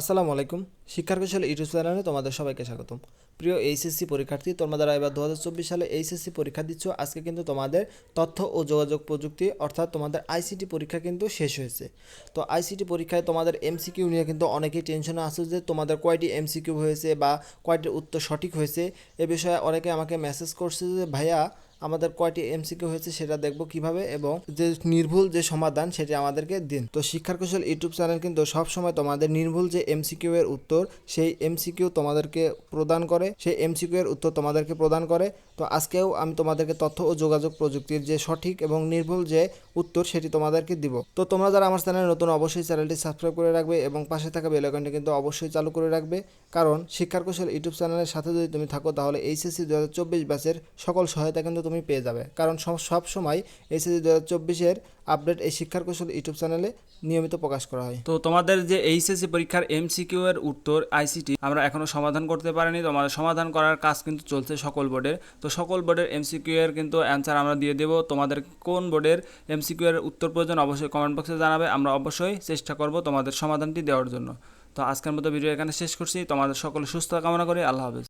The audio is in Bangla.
আসসালামু আলাইকুম। শিক্ষার কৌশল ইউটিউব চ্যানেলে তোমাদের সবাইকে স্বাগতম। প্রিয় এইচএসসি পরীক্ষার্থী, তোমরা এবার দু হাজার চব্বিশ সালে এইচএসসি পরীক্ষা দিচ্ছ, আজকে কিন্তু তোমাদের তথ্য ও যোগাযোগ প্রযুক্তি, অর্থাৎ তোমাদের আইসিটি পরীক্ষা কিন্তু শেষ হয়েছে। তো আইসিটি পরীক্ষায় তোমাদের এমসিকিউ নিয়ে কিন্তু অনেকেই টেনশনে আছে যে তোমাদের কয়টি এমসিকিউ হয়েছে বা কয়টি উত্তর সঠিক হয়েছে। এ বিষয়ে অনেকে আমাকে মেসেজ করছে যে, ভাইয়া আমাদের কয়টি এমসিকিউ হয়েছে সেটা দেখব কীভাবে এবং যে নির্ভুল যে সমাধান সেটি আমাদেরকে দিন। তো শিক্ষার কৌশল ইউটিউব চ্যানেল কিন্তু সব সময় তোমাদের নির্ভুল যে এমসিকিউ এর উত্তর, সেই এমসিকিউ তোমাদেরকে প্রদান করে, সেই এমসিকিউ এর উত্তর তোমাদেরকে প্রদান করে। তো আজকেও আমি তোমাদেরকে তথ্য ও যোগাযোগ প্রযুক্তির যে সঠিক এবং নির্ভুল যে উত্তর সেটি তোমাদেরকে দিব। তো তোমরা যারা আমার চ্যানেলে নতুন অবশ্যই চ্যানেলটি সাবস্ক্রাইব করে রাখবে এবং পাশে থাকা বেল আইকনটি কিন্তু অবশ্যই চালু করে রাখবে। কারণ শিক্ষার কৌশল ইউটিউব চ্যানেলের সাথে যদি তুমি থাকো তাহলে এইচএসসি দু হাজার চব্বিশ ব্যাচের সকল সহায়তা কিন্তু তুমি পেয়ে যাবে। কারণ সব- সময় এইচএসসি দু হাজার চব্বিশের আপডেট এই শিক্ষার কৌশল ইউটিউব চ্যানেলে নিয়মিত প্রকাশ করা হয়। তো তোমাদের যে এইচএসসি পরীক্ষার এমসিকিউ এর উত্তর, আইসিটি আমরা এখনও সমাধান করতে পারিনি। তোমাদের সমাধান করার কাজ কিন্তু চলছে সকল বোর্ডের। তো সকল বোর্ডের এমসিকিউ এর কিন্তু অ্যান্সার আমরা দিয়ে দেবো। তোমাদের কোন বোর্ডের এমসিকিউ এর উত্তর প্রয়োজন অবশ্যই কমেন্ট বক্সে জানাবে। আমরা অবশ্যই চেষ্টা করব তোমাদের সমাধানটি দেওয়ার জন্য। তো আজকের মতো ভিডিও এখানে শেষ করছি। তোমাদের সকলে সুস্থ কামনা করি। আল্লাহ হাফেজ।